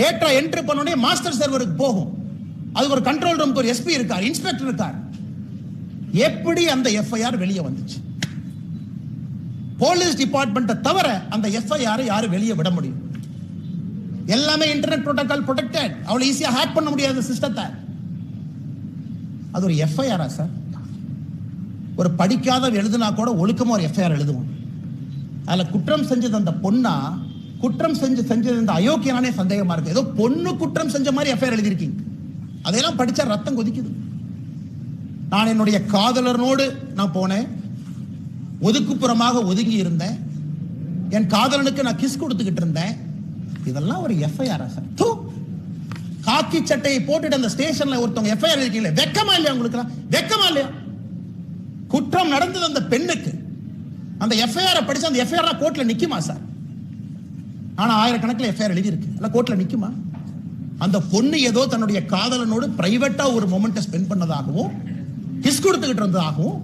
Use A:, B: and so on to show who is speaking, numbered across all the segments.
A: Data entry பண்ணோடனே master சர்வருக்கு போகும். அதுக்கு ஒரு கண்ட்ரோல் ரூம் ஒரு எஸ்பி இருக்கார் இன்ஸ்பெக்டர் இருக்கார். எப்படி அந்த எஃப்ஐஆர் வெளியே வந்துச்சு? போலீஸ் டிபார்ட்மெண்ட்டை தவிர அந்த எஃப்ஐஆர் யாரும் வெளியே விட முடியும். எல்லாமே இன்டர்நெட் புரோட்டோகால் ப்ரொடெக்டட் அவ்வளவு ஈஸியா ஹேக் பண்ண முடியாத சிஸ்டத்தை அது ஒரு எஃப்ஐஆரா சார் ஒரு படிக்காத எழுதுனா கூட ஒழுக்கமா ஒரு எஃப்ஐஆர் எழுதுவோம் அதுல குற்றம் செஞ்சது அந்த பொண்ணா குற்றம் செஞ்சு செஞ்சது இந்த அயோக்கியனானே சந்தேகமா இருக்கு. ஏதோ பொண்ணு குற்றம் செஞ்ச மாதிரி எஃப்ஐஆர் எழுதியிருக்கீங்க. அதையெல்லாம் படிச்சா ரத்தம் கொதிக்குது. நான் என்னுடைய காதலனோடு நான் போனேன். ஒதுக்குப்புறமாக ஒதுங்கி இருந்தேன். என் காதலனுக்கு நான் கிஸ் கொடுத்துக்கிட்டு இருந்தேன். இதெல்லாம் ஒரு எஃப்ஐஆர் சார் தூ! காக்கி சட்டையை போட்டுட்டு அந்த ஸ்டேஷன்ல ஒருத்தவங்க எஃப்ஐஆர் இருக்கீங்களே வெக்கமா இல்லையா உங்களுக்கு வெக்கமா இல்லையா? குற்றம் நடந்தது அந்த பெண்ணுக்கு. அந்த எஃப்ஐஆர் படிச்சு அந்த எஃப்ஐஆர் கோர்ட்ல நிக்குமா சார் ஆனா ஆயிரக்கணக்கில் எஃப்ஐஆர் எழுதியிருக்கு. இல்லை அல்ல கோர்ட்ல நிக்குமா? அந்த பொண்ணு ஏதோ தன்னுடைய காதலனோடு பிரைவேட்டா ஒரு மொமெண்ட்டை ஸ்பெண்ட் பண்ணதாகவும் கிஸ் கொடுத்துக்கிட்டு இருந்ததாகவும்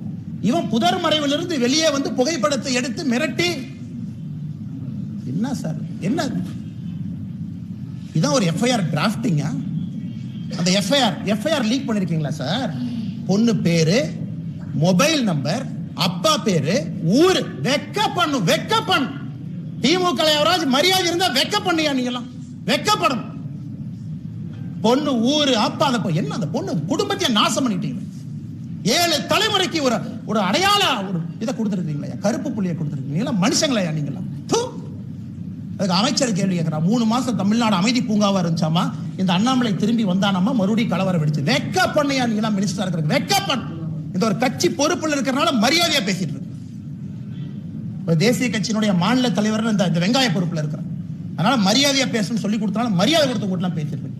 A: இவன் புதர் மறைவிலிருந்து வெளியே வந்து புகைப்படத்தை எடுத்து மிரட்டி. என்ன சார்? என்ன? இதான் ஒரு எஃப்ஐஆர் டிராஃப்டிங்கா அந்த எஃப்ஐஆர் எஃப்ஐஆர் லீக் பண்ணிருக்கீங்களா சார்? பொண்ணு பேரு மொபைல் நம்பர் அப்பா பேரு ஊரு. வெக்க பண்ணு வெக்க பண்ணு திமுக யாராவது மரியாதை இருந்தா வெக்க பண்ணியா நீங்களாம் வெக்கப்படணும் பொண்ணு ஊரு அப்பா அந்த என்ன அந்த பொண்ணு? குடும்பத்தையே நாசம் பண்ணிட்டீங்க ஏழு தலைமுறைக்கு ஒரு ஒரு அடையாள ஒரு இதை கொடுத்துருக்கீங்களா கருப்பு புள்ளியை கொடுத்துருக்கீங்களா மனுஷங்களையா நீங்களாம் தூ. அதுக்கு அமைச்சர் கேள்வி கேட்கிறார். மூணு மாசம் தமிழ்நாடு அமைதி பூங்காவா இருந்துச்சாமா? இந்த அண்ணாமலை திரும்பி வந்தானாமா? மறுபடியும் கலவரம் வெடிச்சு. வெக்க பண்ணியா நீங்களாம் மினிஸ்டர் இருக்கிறது வெக்க பண்ண இந்த ஒரு கட்சி பொறுப்புல இருக்கிறனால மரியாதையா பேசிட்டு இருக்கு. தேசிய கட்சியினுடைய மாநில தலைவர் இந்த இந்த வெங்காய பொறுப்புல இருக்கிறார். அதனால மரியாதையா பேசணும்னு சொல்லி கொடுத்தனால மரியாதை கொடுத்து கூட்டலாம் பேசிட்டு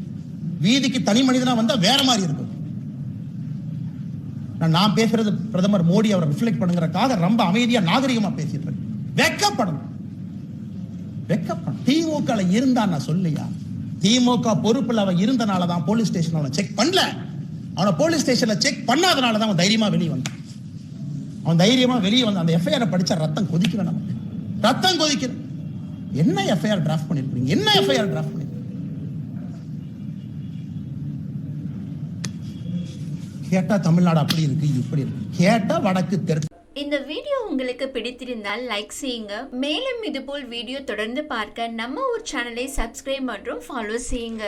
A: வீதிக்கு தனி மனிதனா வந்தா வேற மாதிரி இருக்கும். நான் நான் பேசுறது பிரதமர் மோடி அவரை ரிஃப்ளெக்ட் பண்ணுங்கிறக்காக ரொம்ப அமைதியா நாகரிகமா பேசிட்டு இருக்கேன். வெக்கப்படணும். வெக்கப்படும் திமுக இருந்தா நான் சொல்லியா? திமுக பொறுப்புல அவன் இருந்தனால தான் போலீஸ் ஸ்டேஷன் அவனை செக் பண்ணல. அவனை போலீஸ் ஸ்டேஷன்ல செக் பண்ணாதனால தான் அவன் தைரியமா வெளியே வந்தான். அவன் தைரியமா வெளியே வந்து அந்த எஃப்ஐஆர் படிச்சா ரத்தம் கொதிக்கல நமக்கு. ரத்தம் கொதிக்கல என்ன எஃப்ஐஆர் டிராஃப்ட் பண்ணிருக்கீங்க? என்ன எஃப்ஐஆர் டிராஃப்ட் பண்ணி கேட்டா தமிழ்நாடு அப்படி இருக்கு இப்படி இருக்கு. கேட்டா வடக்கு தெற்கு.
B: இந்த வீடியோ உங்களுக்கு பிடித்திருந்தால் லைக் செய்யுங்க. மேலும் இதுபோல் வீடியோ தொடர்ந்து பார்க்க நம்ம ஒரு சேனலை சப்ஸ்கிரைப் மற்றும் ஃபாலோ செய்யுங்க.